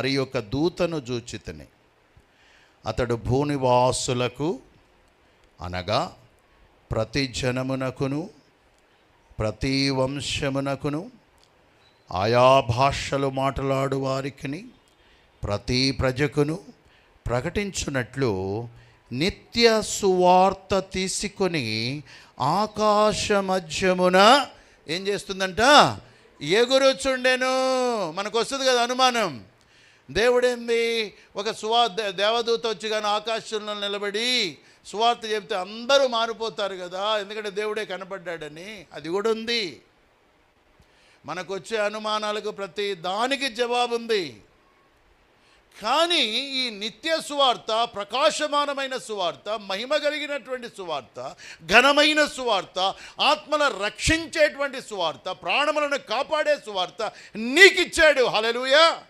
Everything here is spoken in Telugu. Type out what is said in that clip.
మరి యొక్క దూతను జూచితని అతడు భూనివాసులకు అనగా ప్రతి జనమునకును ప్రతి వంశమునకును ఆయా భాషలు మాట్లాడు వారికిని ప్రతి ప్రజకును ప్రకటించున్నట్లు నిత్య సువార్త తీసుకొని ఆకాశ మధ్యమున ఏం చేస్తుందంట? ఎగురుచుండెను. మనకు వస్తుంది కదా అనుమానం. దేవుడేంది? ఒక సువా దేవదూత వచ్చి కానీ ఆకాశంలో నిలబడి సువార్త చెప్తే అందరూ మారిపోతారు కదా ఎందుకంటే దేవుడే కనపడ్డాడని. అది కూడా ఉంది. మనకు వచ్చే అనుమానాలకు ప్రతి దానికి జవాబు ఉంది. కానీ ఈ నిత్య సువార్త ప్రకాశమానమైన సువార్త మహిమ కలిగినటువంటి సువార్త ఘనమైన సువార్త ఆత్మల రక్షించేటువంటి సువార్త ప్రాణములను కాపాడే సువార్త నీకిచ్చాడు. హలలుయా